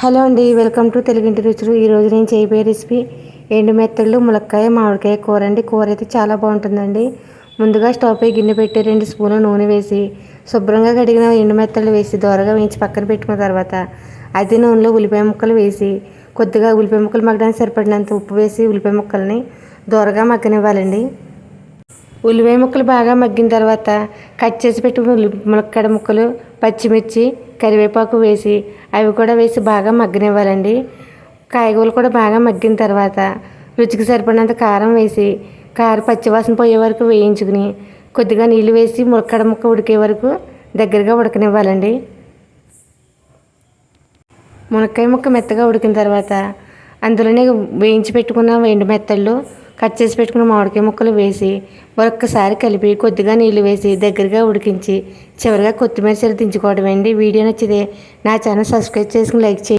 Hello అండి welcome to తెలుగింటి రుచులు. ఈరోజు నేను చేయబోయే రెసిపీ ఎండు మెత్తళ్ళు ములక్కాయ మామిడికాయ కూర అండి. కూర అయితే చాలా బాగుంటుందండి. ముందుగా స్టవ్ పై గిన్నె పెట్టి రెండు స్పూన్లు నూనె వేసి శుభ్రంగా కడిగిన ఎండు మెత్తళ్ళు వేసి దోరగా వేయించి పక్కన పెట్టుకున్న తర్వాత అదే నూనెలో ఉల్లిపాయ ముక్కలు వేసి కొద్దిగా ఉల్లిపాయ ముక్కలు మగ్గడానికి సరిపడినంత ఉప్పు వేసి ఉల్లిపాయ ముక్కల్ని దోరగా మగ్గనివ్వాలండి. ఉల్లిపాయ ముక్కలు బాగా మగ్గిన తర్వాత కట్ చేసి పెట్టుకున్న ఉల్లి ములక్కడ ముక్కలు పచ్చిమిర్చి కరివేపాకు వేసి అవి కూడా వేసి బాగా మగ్గనివ్వాలండి. కాయగూరలు కూడా బాగా మగ్గిన తర్వాత రుచికి సరిపడినంత కారం వేసి కారం పచ్చివాసన పోయే వరకు వేయించుకుని కొద్దిగా నీళ్ళు వేసి ములక్కడ ముక్క ఉడికే వరకు దగ్గరగా ఉడకనివ్వాలండి. మునక్కాయ ముక్క మెత్తగా ఉడికిన తర్వాత అందులోనే వేయించి పెట్టుకున్న ఎండు మెత్తళ్ళు కట్ చేసి పెట్టుకున్న మామిడికాయ ముక్కలు వేసి ఒక్కసారి కలిపి కొద్దిగా నీళ్ళు వేసి దగ్గరగా ఉడికించి చివరిగా కొత్తిమీర చీర దించుకోవడం అండి. వీడియో నచ్చితే నా ఛానల్ సబ్స్క్రైబ్ చేసుకుని లైక్ చేయండి.